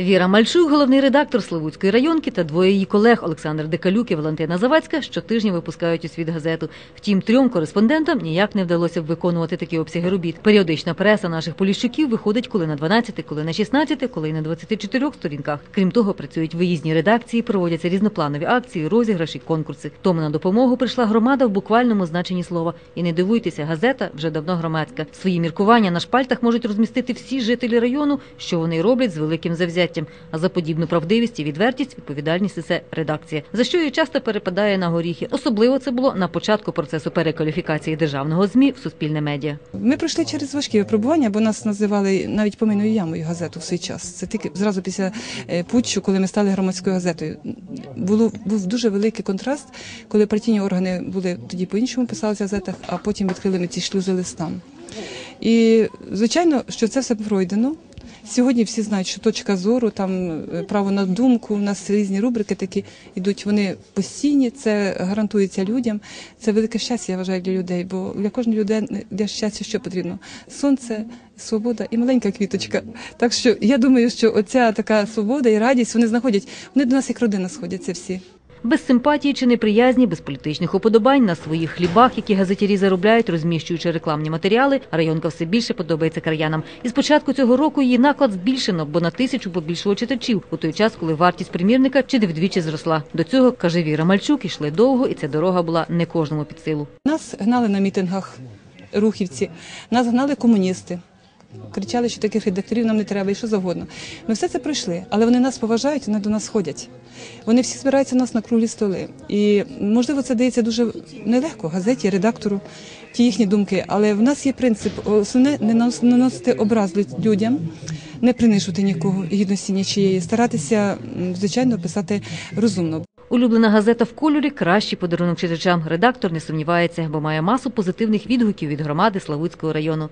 Віра Мальчук, головний редактор Славутської районки, та двоє її колег Олександр Декалюк і Валентина Завадська щотижня випускають у світ газету. Втім, трьом кореспондентам ніяк не вдалося б виконувати такі обсяги робіт. Періодична преса наших поліщуків виходить коли на 12, коли на 16, коли на 24 сторінках. Крім того, працюють виїзні редакції, проводяться різнопланові акції, розіграші, конкурси. Тому на допомогу прийшла громада в буквальному значенні слова. І не дивуйтеся, газета вже давно громадська. Свої міркування на шпальтах можуть розмістити всі жителі району, що вони роблять з великим завзяттям. А за подібну правдивість і відвертість відповідальність несе редакція, за що її часто перепадає на горіхи. Особливо це було на початку процесу перекваліфікації державного змі в суспільне медіа. Ми пройшли через важкі випробування, бо нас називали навіть помийною ямою газету в свій час. Це тільки зразу після е, путчу, коли ми стали громадською газетою. Було був дуже великий контраст, коли партійні органи були тоді по-іншому писалися в газетах, а потім відкрили ми ці шлюзи листам. І звичайно, що це все пройдено. Сьогодні всі знають, що точка зору, там е, право на думку, у нас різні рубрики такі йдуть. Вони постійні, це гарантується людям. Це велике щастя, я вважаю, для людей. Бо для кожної людини для щастя що потрібно? Сонце, свобода і маленька квіточка. Так що я думаю, що оця така свобода і радість вони знаходять. Вони до нас як родина сходяться всі. Без симпатії чи неприязні, без політичних уподобань на своїх хлібах, які газетярі заробляють, розміщуючи рекламні матеріали, районка все більше подобається краянам. І з початку цього року її наклад збільшено, бо на тисячу побільшало читачів у той час, коли вартість примірника чи вдвічі зросла. До цього каже Віра Мальчук, ішли довго, і ця дорога була не кожному під силу. Нас гнали на мітингах рухівці, нас гнали комуністи. Кричали, що таких редакторів нам не треба і що завгодно. Ми все це пройшли, але вони нас поважають, вони до нас ходять. Вони всі збираються у нас на круглі столи. І можливо, це дається дуже нелегко газеті, редактору, ті їхні думки. Але в нас є принцип основне не наносити образ людям, не принижувати нікого гідності нічиєї, старатися, звичайно, писати розумно. Улюблена газета в кольорі кращий подарунок читачам. Редактор не сумнівається, бо має масу позитивних відгуків від громади Славутського району.